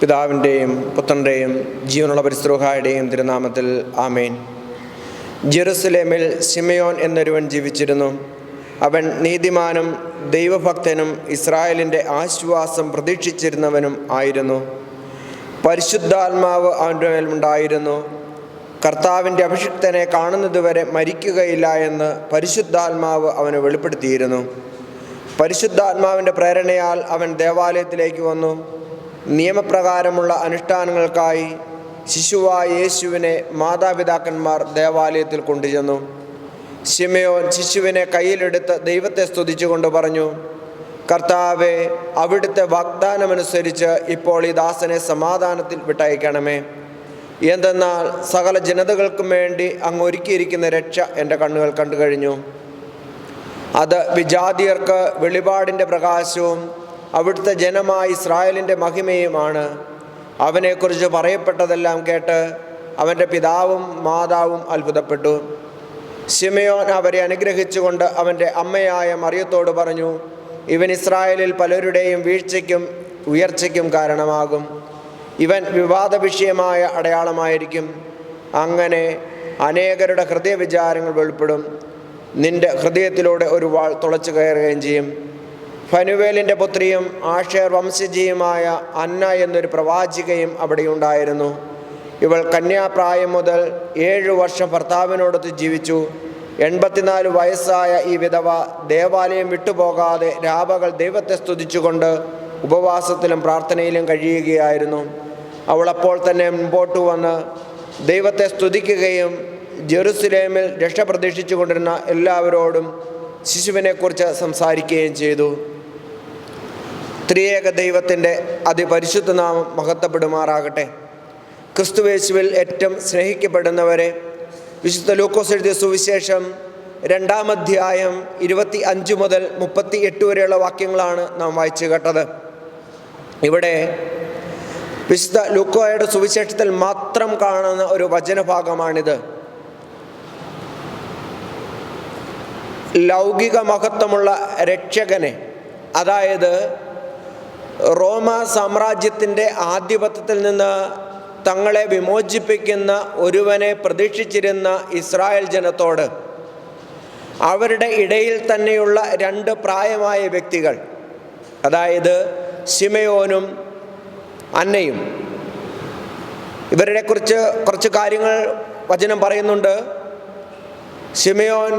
പിതാവിന്റെയും പുത്രന്റെയും ജീവനുള്ള പരിസ്രോഹായുടെയും തിരുനാമത്തിൽ ആമേൻ. ജെറുസലേമിൽ സിമയോൻ എന്നൊരുവൻ ജീവിച്ചിരുന്നു. അവൻ നീതിമാനും ദൈവഭക്തനും ഇസ്രായേലിന്റെ ആശ്വാസം പ്രതീക്ഷിച്ചിരുന്നവനും ആയിരുന്നു. പരിശുദ്ധാത്മാവ് അവന്റെ മേലുണ്ടായിരുന്നു കർത്താവിന്റെ അഭിഷിക്തനെ കാണുന്നതുവരെ മരിക്കുകയില്ല എന്ന് പരിശുദ്ധാത്മാവ് അവന് വെളിപ്പെടുത്തിയിരുന്നു. പരിശുദ്ധാത്മാവിന്റെ പ്രേരണയാൽ അവൻ ദേവാലയത്തിലേക്ക് വന്നു. നിയമപ്രകാരമുള്ള അനുഷ്ഠാനങ്ങൾക്കായി ശിശുവായ യേശുവിനെ മാതാപിതാക്കന്മാർ ദേവാലയത്തിൽ കൊണ്ടുചെന്നു. ശിമയോൻ ശിശുവിനെ കയ്യിലെടുത്ത് ദൈവത്തെ സ്തുതിച്ചുകൊണ്ട് പറഞ്ഞു കർത്താവെ അവിടുത്തെ വാഗ്ദാനമനുസരിച്ച് ഇപ്പോൾ ഈ ദാസനെ സമാധാനത്തിൽ വിട്ടയക്കണമേ. എന്തെന്നാൽ സകല ജനതകൾക്കും വേണ്ടി അങ്ങ് ഒരുക്കിയിരിക്കുന്ന രക്ഷ എന്റെ കണ്ണുകൾ കണ്ടു കഴിഞ്ഞു അത് വിജാതിയർക്ക് വെളിപാടിന്റെ പ്രകാശവും അവിടുത്തെ ജനമായ ഇസ്രായേലിന്റെ മഹിമയുമാണ്. അവനെക്കുറിച്ച് പറയപ്പെട്ടതെല്ലാം കേട്ട് അവന്റെ പിതാവും മാതാവും അത്ഭുതപ്പെട്ടു. ശിമയോൻ അവരെ അനുഗ്രഹിച്ചുകൊണ്ട് അവന്റെ അമ്മയായ മറിയത്തോട് പറഞ്ഞു ഇവൻ ഇസ്രായേലിൽ പലരുടെയും വീഴ്ചയ്ക്കും ഉയർച്ചയ്ക്കും കാരണമാകും. ഇവൻ വിവാദ വിഷയമായ അടയാളമായിരിക്കും. അങ്ങനെ അനേകരുടെ ഹൃദയ വിചാരങ്ങൾ വെളിപ്പെടും. നിന്റെ ഹൃദയത്തിലൂടെ ഒരു വാൾ തുളച്ചു കയറുകയും ചെയ്യും. ഫനുവേലിന്റെ പുത്രിയും ആഷേർ വംശജിയുമായ അന്ന എന്നൊരു പ്രവാചികയും അവിടെയുണ്ടായിരുന്നു ഇവൾ കന്യാപ്രായം മുതൽ ഏഴു വർഷം ഭർത്താവിനോടൊത്ത് ജീവിച്ചു. എൺപത്തിനാല് വയസ്സായ ഈ വിധവ ദേവാലയം വിട്ടുപോകാതെ രാപകൾ ദൈവത്തെ സ്തുതിച്ചുകൊണ്ട് ഉപവാസത്തിലും പ്രാർത്ഥനയിലും കഴിയുകയായിരുന്നു. അവൾ അപ്പോൾ തന്നെ മുമ്പോട്ട് വന്ന് ദൈവത്തെ സ്തുതിക്കുകയും ജെറുസലേമിൽ രക്ഷ പ്രതീക്ഷിച്ചു കൊണ്ടിരുന്ന എല്ലാവരോടും ശിശുവിനെക്കുറിച്ച് സംസാരിക്കുകയും ചെയ്തു. ത്രിയേക ദൈവത്തിന്റെ അതിപരിശുദ്ധ നാമം മഹത്വപ്പെടുമാറാകട്ടെ. ക്രിസ്തുവേശുവിൽ ഏറ്റവും സ്നേഹിക്കപ്പെടുന്നവരെ വിശുദ്ധ ലൂക്കോസ് എഴുതിയ സുവിശേഷം രണ്ടാം അധ്യായം ഇരുപത്തി അഞ്ച് മുതൽ മുപ്പത്തി എട്ട് വരെയുള്ള വാക്യങ്ങളാണ് നാം വായിച്ചു കേട്ടത്. ഇവിടെ വിശുദ്ധ ലൂക്കോയുടെ സുവിശേഷത്തിൽ മാത്രം കാണുന്ന ഒരു വചനഭാഗമാണിത്. ലൗകിക മഹത്വമുള്ള രക്ഷകനെ അതായത് റോമ സാമ്രാജ്യത്തിന്റെ ആധിപത്യത്തിൽ നിന്ന് തങ്ങളെ വിമോചിപ്പിക്കുന്ന ഒരുവനെ പ്രതീക്ഷിച്ചിരുന്ന ഇസ്രായേൽ ജനത്തോട്. അവരുടെ ഇടയിൽ തന്നെയുള്ള രണ്ട് പ്രായമായ വ്യക്തികൾ അതായത് ശിമയോനും അന്നയും. ഇവരുടെ കുറിച്ച് കുറച്ച് കാര്യങ്ങൾ വചനം പറയുന്നുണ്ട്. ശിമയോൻ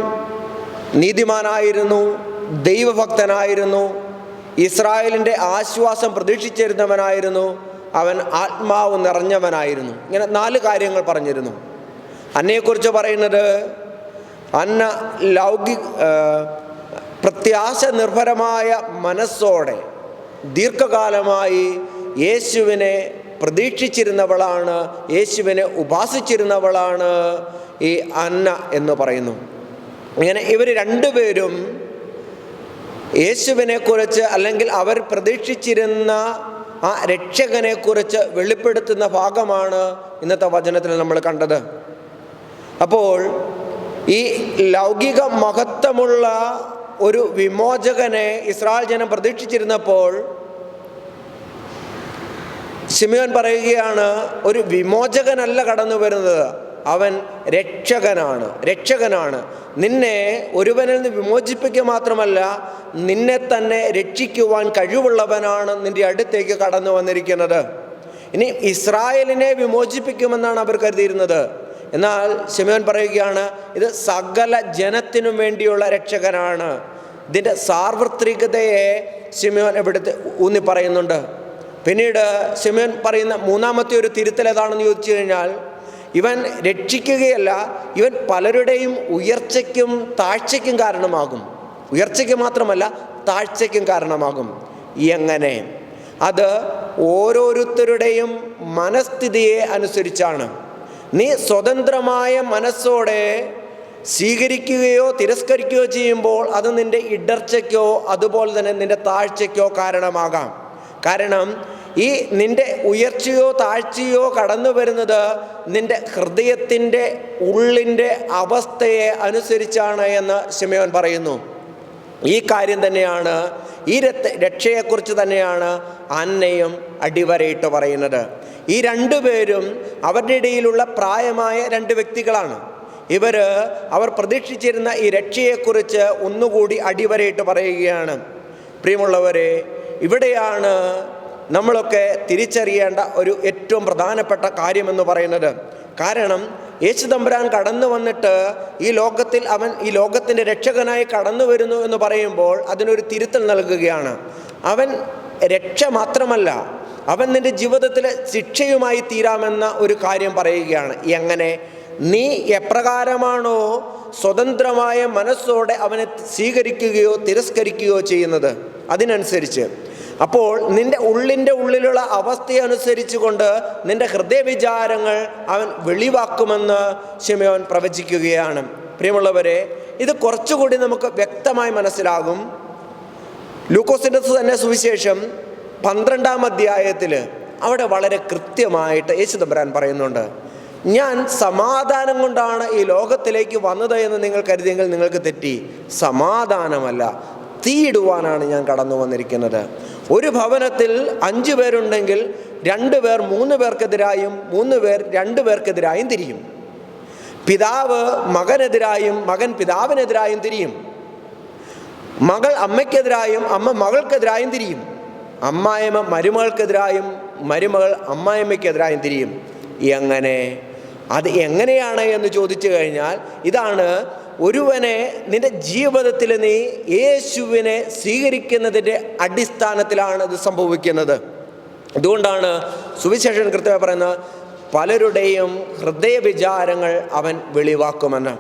നീതിമാനായിരുന്നു ദൈവഭക്തനായിരുന്നു ഇസ്രായേലിന്റെ ആശ്വാസം പ്രതീക്ഷിച്ചിരുന്നവനായിരുന്നു. അവൻ ആത്മാവ് നിറഞ്ഞവനായിരുന്നു. ഇങ്ങനെ നാല് കാര്യങ്ങൾ പറഞ്ഞിരുന്നു. അന്നയെക്കുറിച്ച് പറയുന്നത് അന്ന ലൗകിക പ്രത്യാശ നിർഭരമായ മനസ്സോടെ ദീർഘകാലമായി യേശുവിനെ പ്രതീക്ഷിച്ചിരുന്നവളാണ് യേശുവിനെ ഉപാസിച്ചിരുന്നവളാണ് ഈ അന്ന എന്ന് പറയുന്നു. ഇങ്ങനെ ഇവർ രണ്ടുപേരും യേശുവിനെ കുറിച്ച് അല്ലെങ്കിൽ അവർ പ്രതീക്ഷിച്ചിരുന്ന ആ രക്ഷകനെക്കുറിച്ച് വെളിപ്പെടുത്തുന്ന ഭാഗമാണ് ഇന്നത്തെ വചനത്തിൽ നമ്മൾ കണ്ടത്. അപ്പോൾ ഈ ലൗകിക മഹത്വമുള്ള ഒരു വിമോചകനെ ഇസ്രായേൽ ജനം പ്രതീക്ഷിച്ചിരുന്നപ്പോൾ സിമിയോൻ പറയുകയാണ് ഒരു വിമോചകനല്ല കടന്നു വരുന്നത് അവൻ രക്ഷകനാണ് രക്ഷകനാണ്. നിന്നെ ഒരുവനിൽ നിന്ന് വിമോചിപ്പിക്കുക മാത്രമല്ല നിന്നെ തന്നെ രക്ഷിക്കുവാൻ കഴിവുള്ളവനാണ് നിന്റെ അടുത്തേക്ക് കടന്നു വന്നിരിക്കുന്നത്. ഇനി ഇസ്രായേലിനെ വിമോചിപ്പിക്കുമെന്നാണ് അവർ കരുതിയിരുന്നത്. എന്നാൽ ശിമയോൻ പറയുകയാണ് ഇത് സകല ജനത്തിനും വേണ്ടിയുള്ള രക്ഷകനാണ്. ഇതിന്റെ സാർവത്രികതയെ ശിമയോൻ ഇവിടുത്തെ ഊന്നി പറയുന്നുണ്ട്. പിന്നീട് ശിമയോൻ പറയുന്ന മൂന്നാമത്തെ ഒരു തിരുത്തൽ ഏതാണെന്ന് ചോദിച്ചു കഴിഞ്ഞാൽ ഇവൻ രക്ഷിക്കുകയല്ല ഇവൻ പലരുടെയും ഉയർച്ചയ്ക്കും താഴ്ചയ്ക്കും കാരണമാകും. ഉയർച്ചയ്ക്ക് മാത്രമല്ല താഴ്ചയ്ക്കും കാരണമാകും. എങ്ങനെ? അത് ഓരോരുത്തരുടെയും മനസ്ഥിതിയെ അനുസരിച്ചാണ്. നീ സ്വതന്ത്രമായ മനസ്സോടെ സ്വീകരിക്കുകയോ തിരസ്കരിക്കുകയോ ചെയ്യുമ്പോൾ അത് നിന്റെ ഇടർച്ചയ്ക്കോ അതുപോലെ തന്നെ നിന്റെ താഴ്ചയ്ക്കോ കാരണമാകാം. കാരണം ഈ നിന്റെ ഉയർച്ചയോ താഴ്ചയോ കടന്നു വരുന്നത് നിന്റെ ഹൃദയത്തിന്റെ ഉള്ളിന്റെ അവസ്ഥയെ അനുസരിച്ചാണ് എന്ന് ശിമയോൻ പറയുന്നു. ഈ കാര്യം തന്നെയാണ് ഈ രക്ഷയെക്കുറിച്ച് തന്നെയാണ് അന്നയും അടിവരയിട്ട് പറയുന്നത്. ഈ രണ്ടു പേരും അവരുടെ ഇടയിലുള്ള പ്രായമായ രണ്ട് വ്യക്തികളാണ്. ഇവർ അവർ പ്രതീക്ഷിച്ചിരുന്ന ഈ രക്ഷയെക്കുറിച്ച് ഒന്നുകൂടി അടിവരയിട്ട് പറയുകയാണ്. പ്രിയമുള്ളവരെ ഇവിടെയാണ് നമ്മളൊക്കെ തിരിച്ചറിയേണ്ട ഒരു ഏറ്റവും പ്രധാനപ്പെട്ട കാര്യമെന്ന് പറയുന്നത് കാരണം യേശു തമ്പുരാൻ കടന്നു വന്നിട്ട് ഈ ലോകത്തിൽ അവൻ ഈ ലോകത്തിന്റെ രക്ഷകനായി കടന്നു വരുന്നു എന്ന് പറയുമ്പോൾ അതിനൊരു തിരുത്തൽ നൽകുകയാണ്. അവൻ രക്ഷ മാത്രമല്ല അവൻ നിന്റെ ജീവിതത്തിലെ ശിക്ഷയുമായി തീരാമെന്ന ഒരു കാര്യം പറയുകയാണ്. എങ്ങനെ? നീ എപ്രകാരമാണോ സ്വതന്ത്രമായ മനസ്സോടെ അവനെ സ്വീകരിക്കുകയോ തിരസ്കരിക്കുകയോ ചെയ്യുന്നത്? അതിനനുസരിച്ച്. അപ്പോൾ നിന്റെ ഉള്ളിന്റെ ഉള്ളിലുള്ള അവസ്ഥയനുസരിച്ച് കൊണ്ട് നിന്റെ ഹൃദയവിചാരങ്ങൾ അവൻ വെളിവാക്കുമെന്ന് ശിമയോൻ പ്രവചിക്കുകയാണ്. പ്രിയമുള്ളവരെ ഇത് കുറച്ചുകൂടി നമുക്ക് വ്യക്തമായി മനസ്സിലാകും. ലൂക്കോസിന്റെ തന്നെ സുവിശേഷം പന്ത്രണ്ടാം അധ്യായത്തിൽ അവിടെ വളരെ കൃത്യമായിട്ട് യേശു തമ്പുരാൻ പറയുന്നുണ്ട്. ഞാൻ സമാധാനം കൊണ്ടാണ് ഈ ലോകത്തിലേക്ക് വന്നത് എന്ന് നിങ്ങൾ കരുതിയെങ്കിൽ നിങ്ങൾക്ക് തെറ്റി. സമാധാനമല്ല തീയിടുവാനാണ് ഞാൻ കടന്നു വന്നിരിക്കുന്നത് ഒരു ഭവനത്തിൽ അഞ്ചു പേരുണ്ടെങ്കിൽ രണ്ട് പേർ മൂന്ന് പേർക്കെതിരായും മൂന്ന് പേർ രണ്ട് പേർക്കെതിരായും തിരിയും. പിതാവ് മകനെതിരായും മകൻ പിതാവിനെതിരായും തിരിയും. മകൾ അമ്മയ്ക്കെതിരായും അമ്മ മകൾക്കെതിരായും തിരിയും. അമ്മായിമ്മ മരുമകൾക്കെതിരായും മരുമകൾ അമ്മായിമ്മയ്ക്കെതിരായും തിരിയും. എങ്ങനെ? അത് എങ്ങനെയാണ് എന്ന് ചോദിച്ചു കഴിഞ്ഞാൽ ഇതാണ് ഒരുവനെ നിന്റെ ജീവിതത്തിൽ നീ യേശുവിനെ സ്വീകരിക്കുന്നതിന്റെ അടിസ്ഥാനത്തിലാണ് ഇത് സംഭവിക്കുന്നത്. അതുകൊണ്ടാണ് സുവിശേഷൻ കൃത്യമായി പറയുന്നത് പലരുടെയും ഹൃദയ വിചാരങ്ങൾ അവൻ വെളിവാക്കുമെന്ന്.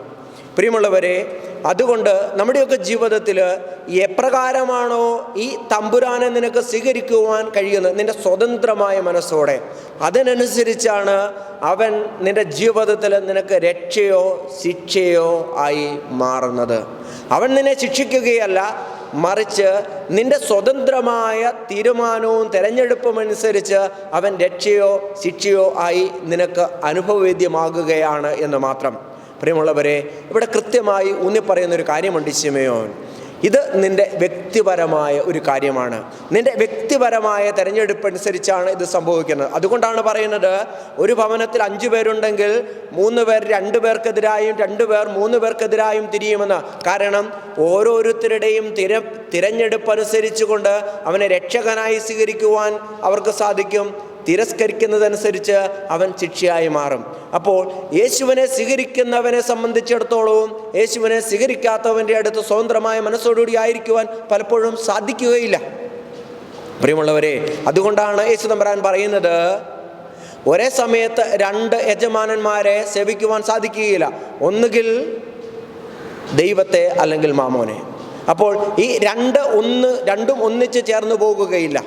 പ്രിയമുള്ളവരെ അതുകൊണ്ട് നമ്മുടെയൊക്കെ ജീവിതത്തിൽ എപ്രകാരമാണോ ഈ തമ്പുരാനെ നിനക്ക് സ്വീകരിക്കുവാൻ കഴിയുന്നത്? നിന്റെ സ്വതന്ത്രമായ മനസ്സോടെ. അതിനനുസരിച്ചാണ് അവൻ നിന്റെ ജീവിതത്തിൽ നിനക്ക് രക്ഷയോ ശിക്ഷയോ ആയി മാറുന്നത്. അവൻ നിന്നെ ശിക്ഷിക്കുകയല്ല മറിച്ച് നിന്റെ സ്വതന്ത്രമായ തീരുമാനവും തിരഞ്ഞെടുപ്പും അനുസരിച്ച് അവൻ രക്ഷയോ ശിക്ഷയോ ആയി നിനക്ക് അനുഭവവേദ്യമാകുകയാണ് എന്ന് മാത്രം. പ്രിയമുള്ളവരെ ഇവിടെ കൃത്യമായി ഊന്നി ഒരു കാര്യമുണ്ട് ശിമയോൻ. ഇത് നിന്റെ വ്യക്തിപരമായ ഒരു കാര്യമാണ്. നിന്റെ വ്യക്തിപരമായ തിരഞ്ഞെടുപ്പ് അനുസരിച്ചാണ് ഇത് സംഭവിക്കുന്നത്. അതുകൊണ്ടാണ് പറയുന്നത് ഒരു ഭവനത്തിൽ അഞ്ചു പേരുണ്ടെങ്കിൽ മൂന്ന് പേർ രണ്ട് പേർക്കെതിരായും രണ്ട് പേർ മൂന്ന് പേർക്കെതിരായും തിരിയുമെന്ന്. കാരണം ഓരോരുത്തരുടെയും തിര തിരഞ്ഞെടുപ്പ് അനുസരിച്ചുകൊണ്ട് അവനെ രക്ഷകനായി സ്വീകരിക്കുവാൻ അവർക്ക് സാധിക്കും. തിരസ്കരിക്കുന്നതനുസരിച്ച് അവൻ ശിക്ഷയായി മാറും. അപ്പോൾ യേശുവിനെ സ്വീകരിക്കുന്നവനെ സംബന്ധിച്ചിടത്തോളവും യേശുവിനെ സ്വീകരിക്കാത്തവന്റെ അടുത്ത് സ്വതന്ത്രമായ മനസ്സോടുകൂടി ആയിരിക്കുവാൻ പലപ്പോഴും സാധിക്കുകയില്ല. പ്രിയമുള്ളവരെ അതുകൊണ്ടാണ് യേശു തമ്പരാൻ പറയുന്നത് ഒരേ സമയത്ത് രണ്ട് യജമാനന്മാരെ സേവിക്കുവാൻ സാധിക്കുകയില്ല. ഒന്നുകിൽ ദൈവത്തെ അല്ലെങ്കിൽ മാമോനെ. അപ്പോൾ ഈ രണ്ട് ഒന്ന് രണ്ടും ഒന്നിച്ച് ചേർന്ന് പോകുകയില്ല.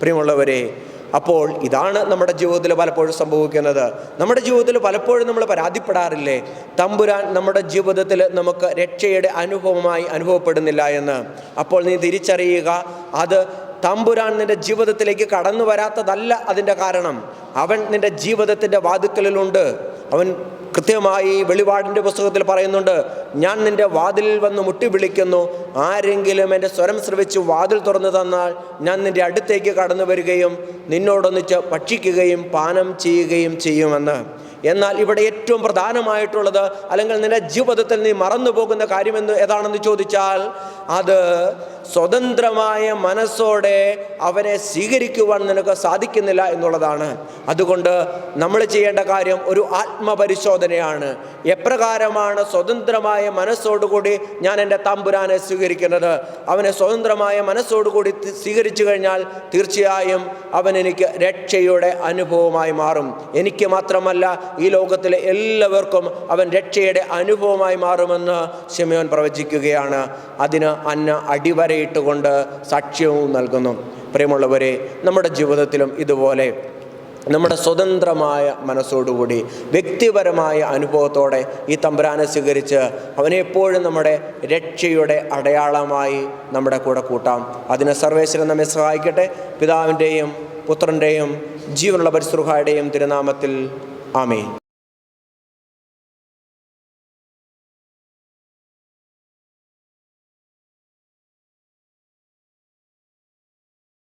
പ്രിയമുള്ളവരെ അപ്പോൾ ഇതാണ് നമ്മുടെ ജീവിതത്തിൽ പലപ്പോഴും സംഭവിക്കുന്നത്. നമ്മുടെ ജീവിതത്തിൽ പലപ്പോഴും നമ്മൾ പരാതിപ്പെടാറില്ലേ? തമ്പുരാൻ നമ്മുടെ ജീവിതത്തിൽ നമുക്ക് രക്ഷയുടെ അനുഭവമായി അനുഭവപ്പെടുന്നില്ല എന്ന്. അപ്പോൾ നീ തിരിച്ചറിയുക അത് തമ്പുരാൻ നിന്റെ ജീവിതത്തിലേക്ക് കടന്നു വരാത്തതല്ല അതിന്റെ കാരണം. അവൻ നിന്റെ ജീവിതത്തിന്റെ വാതുക്കലിലുണ്ട് അവൻ കൃത്യമായി വെളിപാടിന്റെ പുസ്തകത്തിൽ പറയുന്നുണ്ട് ഞാൻ നിന്റെ വാതിലിൽ വന്ന് മുട്ടി വിളിക്കുന്നു. ആരെങ്കിലും എന്റെ സ്വരം ശ്രവിച്ച് വാതിൽ തുറന്നു തന്നാൽ ഞാൻ നിന്റെ അടുത്തേക്ക് കടന്നു വരികയും നിന്നോടൊന്നിച്ച് ഭക്ഷിക്കുകയും പാനം ചെയ്യുകയും ചെയ്യുമെന്ന്. എന്നാൽ ഇവിടെ ഏറ്റവും പ്രധാനമായിട്ടുള്ളത് അല്ലെങ്കിൽ നിന്റെ ജീവിതത്തിൽ നീ മറന്നു പോകുന്ന കാര്യമെന്ന് ഏതാണെന്ന് ചോദിച്ചാൽ അത് സ്വതന്ത്രമായ മനസ്സോടെ അവനെ സ്വീകരിക്കുവാൻ നിനക്ക് സാധിക്കുന്നില്ല എന്നുള്ളതാണ്. അതുകൊണ്ട് നമ്മൾ ചെയ്യേണ്ട കാര്യം ഒരു ആത്മപരിശോധനയാണ്. എപ്രകാരമാണ് സ്വതന്ത്രമായ മനസ്സോടുകൂടി ഞാൻ എന്റെ തമ്പുരാനെ സ്വീകരിക്കുന്നത്? അവനെ സ്വതന്ത്രമായ മനസ്സോടുകൂടി സ്വീകരിച്ചു കഴിഞ്ഞാൽ തീർച്ചയായും അവൻ എനിക്ക് രക്ഷയുടെ അനുഭവമായി മാറും. എനിക്ക് മാത്രമല്ല ഈ ലോകത്തിലെ എല്ലാവർക്കും അവൻ രക്ഷയുടെ അനുഭവമായി മാറുമെന്ന് ശിമയോൻ പ്രവചിക്കുകയാണ്. അതിന് അന്ന അടിവരയിട്ടുകൊണ്ട് സാക്ഷ്യവും നൽകുന്നു. പ്രിയമുള്ളവരെ നമ്മുടെ ജീവിതത്തിലും ഇതുപോലെ നമ്മുടെ സ്വതന്ത്രമായ മനസ്സോടുകൂടി വ്യക്തിപരമായ അനുഭവത്തോടെ ഈ തമ്പുരാനെ സ്വീകരിച്ച് അവനെ എപ്പോഴും നമ്മുടെ രക്ഷയുടെ അടയാളമായി നമ്മുടെ കൂടെ കൂട്ടാം. അതിന് സർവേശ്വരൻ നമ്മെ സഹായിക്കട്ടെ. പിതാവിന്റെയും പുത്രന്റെയും ജീവനുള്ള പരിശ്രുഹായുടെയും തിരുനാമത്തിൽ ആമേൻ.